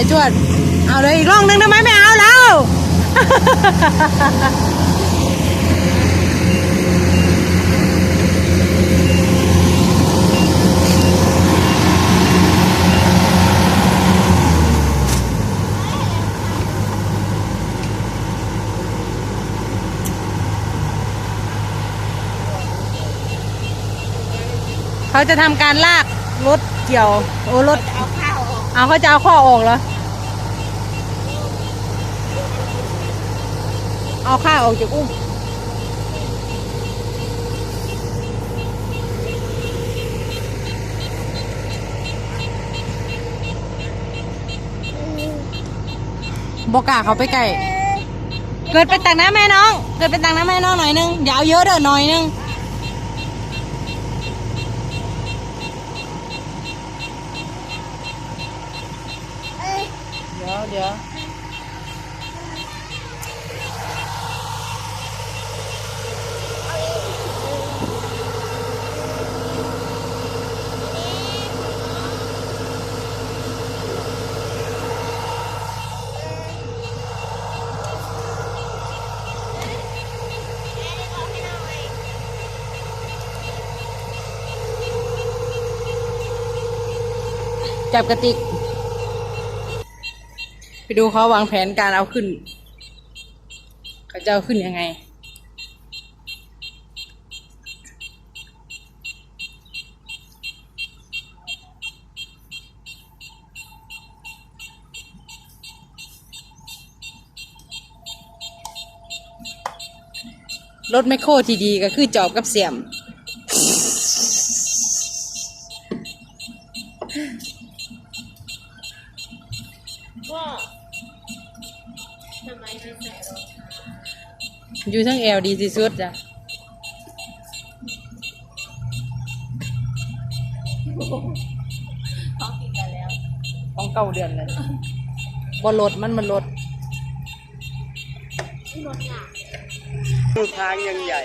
จจวด เอาเลยอีกร่องหนึงทำไหมไม่เอาแล้ว เขาจะทำการลากรถเกี่ยว โอ้รถ เอาข้าวออก เอาเขาจะเอาข้อออกเหรอ เอาข้าออกจากอุ้มบอกกล้าเขาไปไกลเกิดไปตักน้ำแม่น้อง เกิดไปตักน้ำแม่น้องหน่อยนึงอย่าเอาเยอะเด้อหน่อยนึงเดี๋ยวเดี๋ยว จับกระติก ไปดูเขาวางแผนการเอาขึ้น เขาจะเอาขึ้นยังไง รถแมคโครที่ดีก็คือจอบกับเสียม ก็ทำไมไม่ใส่รองเท้าอยู่ทั้งแอลดีที่สุดจ้ะท้องติดกันแล้วต้องเก้าเดือนเลยบนรถมันมันรถที่รถหนักดูทางยังใหญ่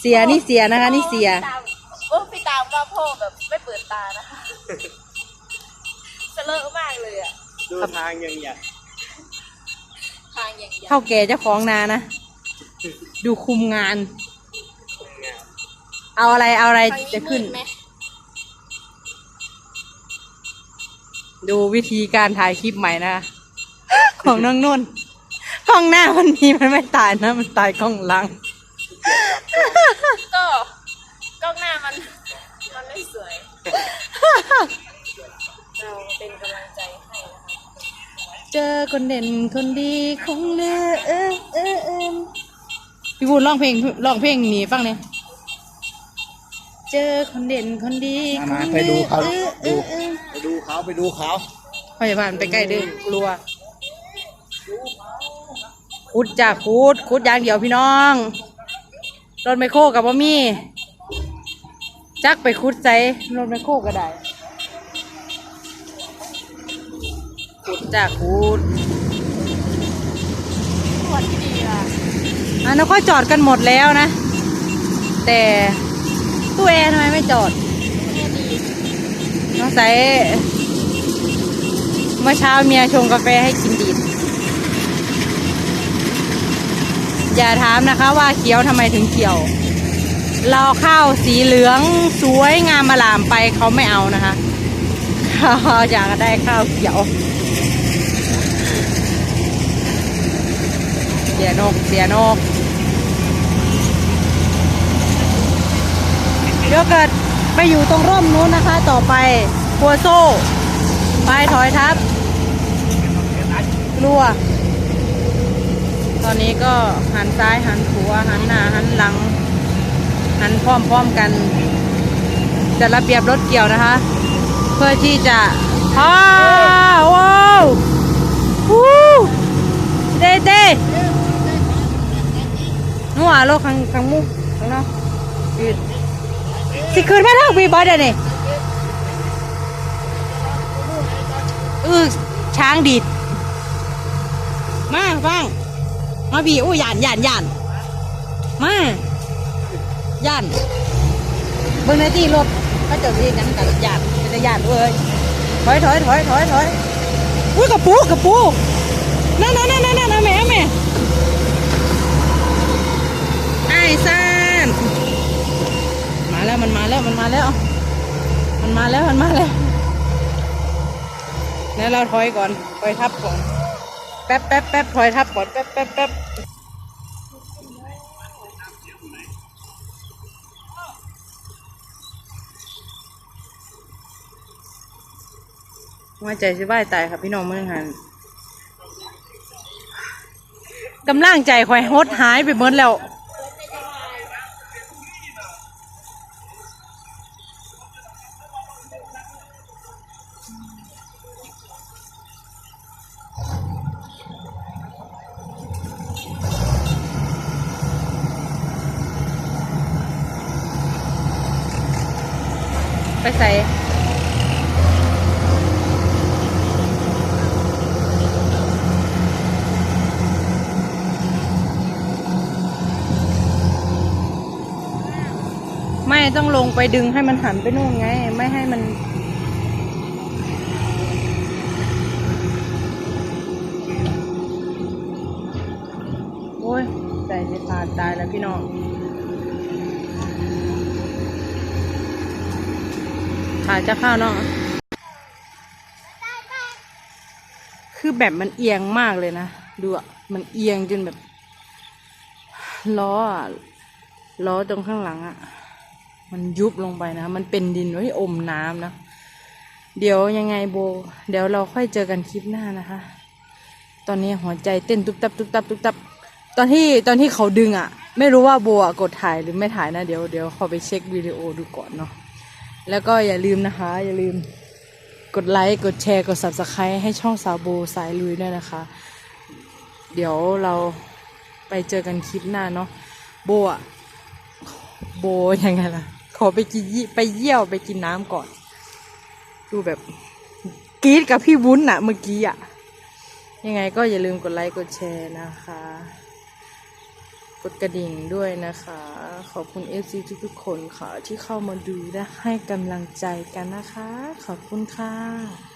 เสียนี่เสียนะคะ นี่เสียตามโอ้พี่ตามว่าพ่อแบบไม่เปิดตานะคะเสลอะมากเลยอะ ดูทางยังใหญ่ทางอย่างยาวเท่าแก่เจ้าของนานะ ดูคุมงาน เอาอะไรเอาอะไรทางจะขึ้น มืดไหมดูวิธีการถ่ายคลิปใหม่นะคะ ของน้องนุ่นกล้องหน้ามันมีมันไม่ตายนะ มันตายกล้องหลัง ก็กล้องหน้ามันมันไม่สวย เราเป็นกำลังใจให้นะคะ เจอคนเด่นคนดีคงเหลือเออเออเออพี่พูดร้องเพลงร้องเพลงหนีฟังเนี่ยเจอคนเด่นคนดีคมางเหไปลืดูอเขาเออเอดูอเออไปดูเขาไปดูเขาพยาบาลไปใกล้เด้อกลัวคุดจากคุดคุดอย่างเดียวพี่น้องรถไมโครกับว่ามีจักไปคุดใจรถไมโครก็ได้ คุดจากคุดสวัสดีอะอันนั้นก็จอดกันหมดแล้วนะ แต่ตู้แอร์ทำไมไม่จอดแค่ดีน้องใสยเมื่อเช้าเมียชงกาแฟให้กินดีดอย่าถามนะคะว่าเขียวทำไมถึงเขียว เราข้าวสีเหลืองสวยงามมาลามไปเขาไม่เอานะคะเขาอยากได้ข้าวเขียว สียนก เสียนก เดี๋ยวเกิดไปอยู่ตรงร่มนู้นนะคะ ต่อไปกัวโซ่ ไปถอยทับกลัว ตอนนี้ก็หันซ้ายหันขวาหันหน้าหันหลัง หันพร้อมๆกันจัดระเบียบรถเกี่ยวนะคะ เพื่อที่จะอ้าวว้าวเต้เต้ นัวโลกข้างข้างมุกข้างนอกยืดสิคืนไม่เท่าวีบอสเดี๋ยวนี้เออช้างดีดมาฟังมาบีอู้ยานยานยานมาย่านเบิ่งในที่รถเขาเจะเรียกกันกับยานเป็นยานเว้ยถอยถอยถอยถอยถอยอุ้ยกระปูกระปูนั่นนั่นนั่นนั่นนั่นแม่แม่ไอ้ ซานมาแล้วมันมาแล้วมันมาแล้ว มันมาแล้วมันมาแล้วแล้วเราถอยก่อนถอยทับก่อนแป๊บแป๊บแป๊บถอยทับก่อนแป๊บแป๊บแป๊บว่าใจสิบ้ายตายครับพี่น้องเมื่อหันกำลังใจคอยหดหายไปหมดแล้ว ไปใส่ไม่ต้องลงไปดึงให้มันหันไปนู่นไง ไม่ให้มันโอ้ยใจจะขาดตายแล้วพี่น้อง ขาจะเข้าเนาะคือแบบมันเอียงมากเลยนะ ดูอะ มันเอียงจนแบบ ล้ออะ ล้อตรงข้างหลังอะ มันยุบลงไปนะ มันเป็นดินไว้อมน้ำนะ เดี๋ยวยังไงโบ เดี๋ยวเราค่อยเจอกันคลิปหน้านะคะ ตอนนี้หัวใจเต้นตุบตับตุบตับตุบตับ ตอนที่ตอนที่เขาดึงอะ ไม่รู้ว่าโบอะกดถ่ายหรือไม่ถ่ายนะ เดี๋ยวเดี๋ยวขอไปเช็ควิดีโอดูก่อนเนาะ แล้วก็อย่าลืมนะคะ อย่าลืมกดไลค์ กดแชร์ กด subscribe ให้ช่องสาวโบสายลุยด้วยนะคะ เดี๋ยวเราไปเจอกันคลิปหน้าเนาะโบอะโบยังไงล่ะ ขอไปกินยี่ไปเยี่ยวไปกินน้ำก่อน ดูแบบกรีดกับพี่วุ้นอะเมื่อกี้อะยังไงก็อย่าลืมกดไลค์ กดแชร์นะคะ กดกระดิ่งด้วยนะคะ ขอบคุณ FC ทุกๆคนค่ะที่เข้ามาดูและให้กำลังใจกันนะคะ ขอบคุณค่ะ